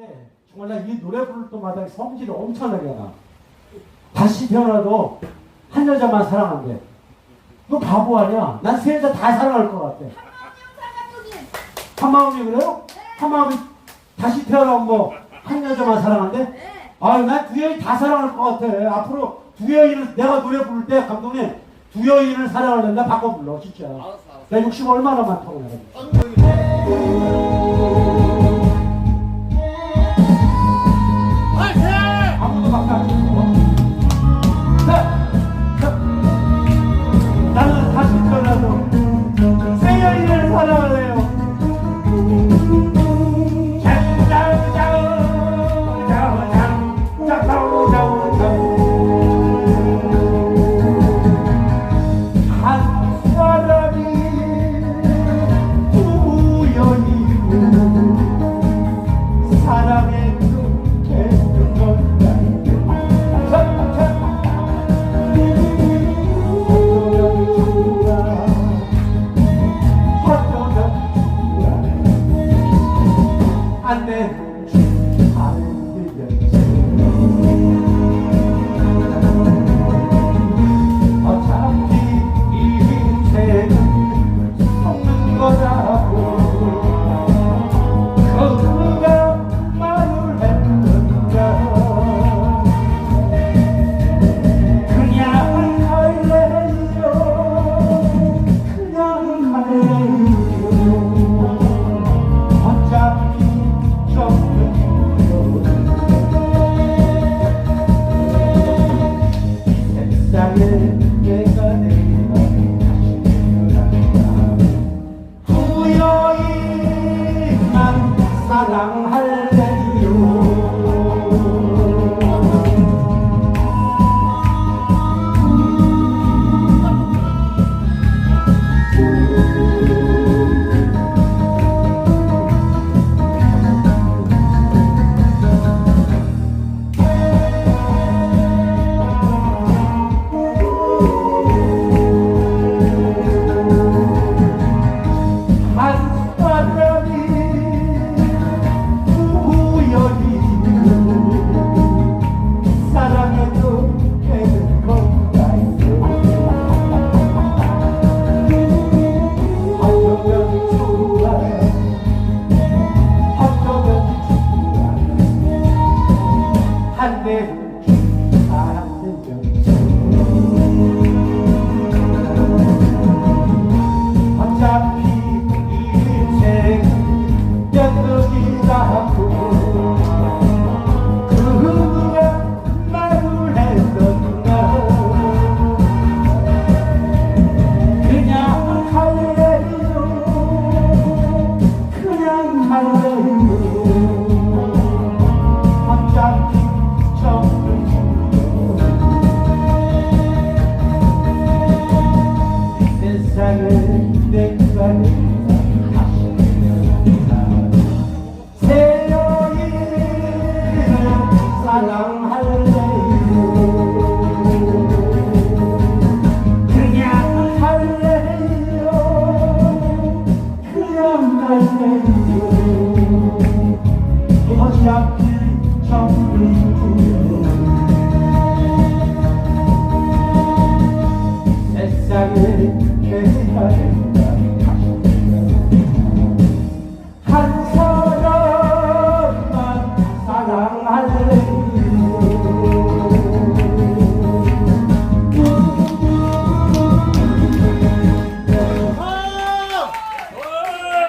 근데 정말 나이 노래 부를 때마다 성질이 엄청나게 나. 다시 태어나도 한 여자만 사랑한대. 너 바보 아니야? 난 세 여자 다 사랑할 것 같아. 한 마음이 그래요? 한 마음이 다시 태어나면 뭐한 여자만 사랑한대? 네. 아유, 난두 여인 다 사랑할 것 같아. 앞으로 두 여인을, 내가 노래 부를 때, 감독님, 두 여인을 사랑하려면 바꿔 불러, 진짜. 알았어, 알았어. 나 욕심 얼마나 많다고 내가. 嗯。